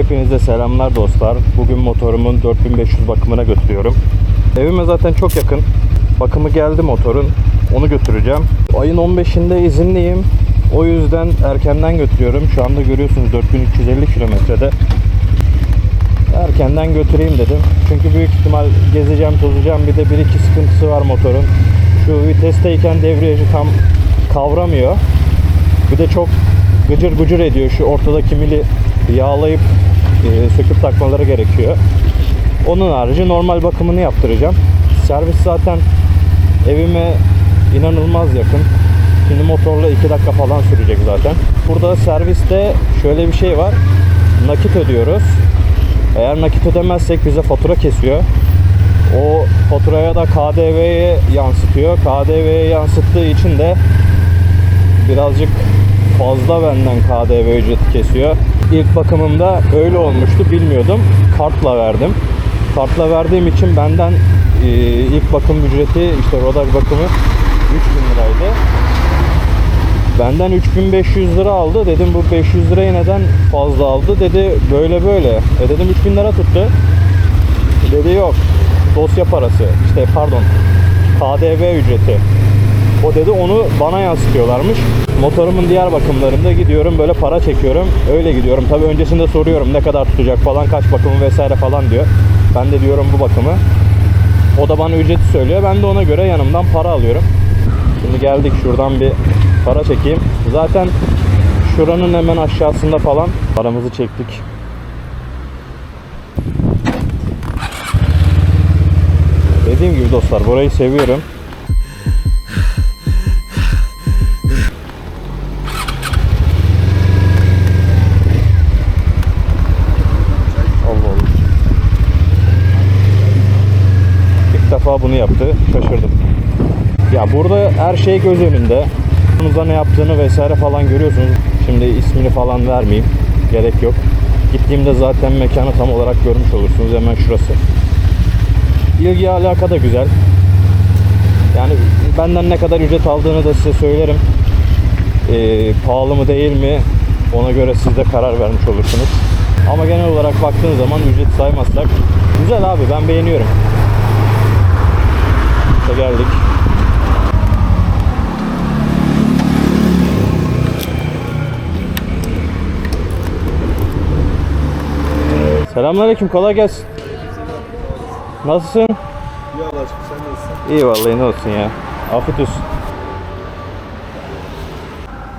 Hepinize selamlar dostlar. Bugün motorumun 4500 bakımına götürüyorum. Evime zaten çok yakın. Bakımı geldi motorun. Onu götüreceğim. Ayın 15'inde izinliyim. O yüzden erkenden götürüyorum. Şu anda görüyorsunuz 4350 kilometrede. Erkenden götüreyim dedim. Çünkü büyük ihtimal gezeceğim, tozacağım. Bir de bir iki sıkıntısı var motorun. Şu vitesteyken debriyajı tam kavramıyor. Bir de çok gıcır gıcır ediyor. Şu ortadaki mili yağlayıp söküp takmaları gerekiyor. Onun harici normal bakımını yaptıracağım. Servis zaten evime inanılmaz yakın. Şimdi motorla 2 dakika falan sürecek zaten. Burada serviste şöyle bir şey var. Nakit ödüyoruz. Eğer nakit ödemezsek bize fatura kesiyor. O faturaya da KDV'ye yansıtıyor. KDV'ye yansıttığı için de birazcık fazla benden KDV ücreti kesiyor. İlk bakımımda öyle olmuştu bilmiyordum. Kartla verdim. Kartla verdiğim için benden e, ilk bakım ücreti işte rodaj bakımı 3000 liraydı. Benden 3500 lira aldı. Dedim bu 500 lirayı neden fazla aldı? Dedi böyle böyle. E dedim 3000 lira tuttu. Dedi yok. Dosya parası. İşte pardon. KDV ücreti. O dedi onu bana yansıtıyorlarmış. Motorumun diğer bakımlarında gidiyorum böyle para çekiyorum. Öyle gidiyorum. Tabii öncesinde soruyorum ne kadar tutacak falan kaç bakımı vesaire falan diyor. Ben de diyorum bu bakımı. O da bana ücreti söylüyor. Ben de ona göre yanımdan para alıyorum. Şimdi geldik şuradan bir para çekeyim. Zaten şuranın hemen aşağısında falan paramızı çektik. Dediğim gibi dostlar burayı seviyorum. Defa bunu yaptı. Şaşırdım. Ya burada her şey göz önünde. Bununla ne yaptığını vesaire falan görüyorsunuz. Şimdi ismini falan vermeyeyim. Gerek yok. Gittiğimde zaten mekanı tam olarak görmüş olursunuz. Hemen şurası. İlgi alaka da güzel. Yani benden ne kadar ücret aldığını da size söylerim. Ee, pahalı mı değil mi ona göre siz de karar vermiş olursunuz. Ama genel olarak baktığınız zaman ücret saymazsak güzel abi ben beğeniyorum. İşte geldik. Selamünaleyküm kolay gelsin. Nasılsın? Ya Allah aşkına sen nasılsın? İyi vallahi ne olsun ya. Afiyet olsun.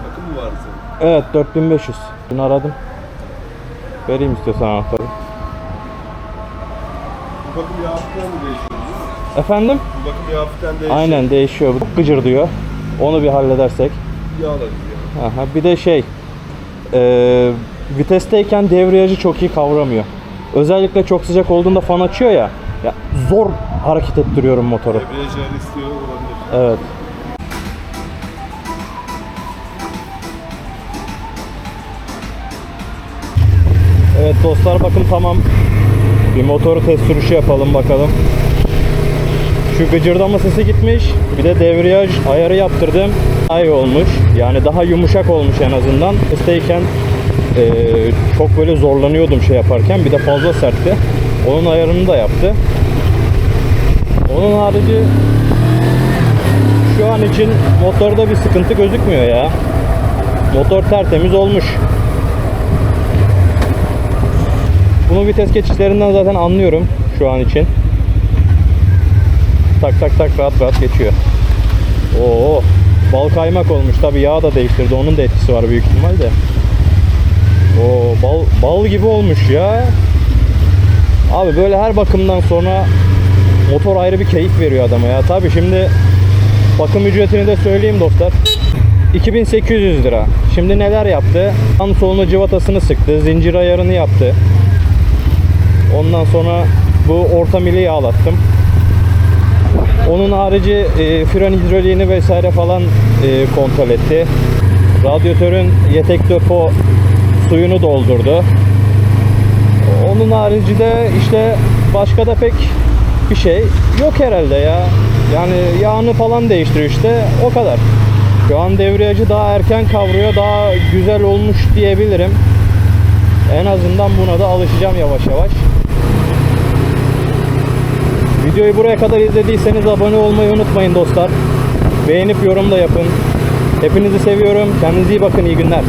Bakım mı vardı senin? Evet 4500. Bunu aradım. Vereyim istiyorsan anahtarı. Bu bakım hafiften mi değişiyor? Efendim? Bu bakım hafiften değişiyor. Aynen değişiyor. Çok gıcır diyor. Onu bir halledersek. Yağla gidiyor. Aha, bir de şey e, vitesteyken debriyajı çok iyi kavramıyor. Özellikle çok sıcak olduğunda fan açıyor ya. Ya zor hareket ettiriyorum motoru. Debriyaj istiyor olabilir. Evet. Evet dostlar bakın tamam. Bir motoru test sürüşü yapalım bakalım. Şu gıcırdama sesi gitmiş. Bir de debriyaj ayarı yaptırdım. İyi olmuş. Yani daha yumuşak olmuş en azından. Testeyken eee, çok böyle zorlanıyordum şey yaparken. Bir de fazla sertti. Onun ayarını da yaptı. Onun harici şu an için motorda bir sıkıntı gözükmüyor ya. Motor tertemiz olmuş. Bunu vites geçişlerinden zaten anlıyorum şu an için. Tak tak tak rahat rahat geçiyor. Oo, bal kaymak olmuş. Tabi yağ da değiştirdi. Onun da etkisi var büyük ihtimalle. Oo, bal bal gibi olmuş ya. Abi böyle her bakımdan sonra motor ayrı bir keyif veriyor adama ya. Tabi şimdi bakım ücretini de söyleyeyim dostlar. 2800 lira. Şimdi neler yaptı? Tam soluna cıvatasını sıktı. Zincir ayarını yaptı. Ondan sonra bu orta mili yağlattım. Onun harici e, fren hidroliğini vesaire falan e, kontrol etti. Radyatörün yetek depo suyunu doldurdu. Onun harici de işte başka da pek bir şey yok herhalde ya. Yani yağını falan değiştiriyor işte o kadar. Şu an devriyacı daha erken kavruyor. Daha güzel olmuş diyebilirim. En azından buna da alışacağım yavaş yavaş. Videoyu buraya kadar izlediyseniz abone olmayı unutmayın dostlar. Beğenip yorum da yapın. Hepinizi seviyorum. Kendinize iyi bakın. İyi günler.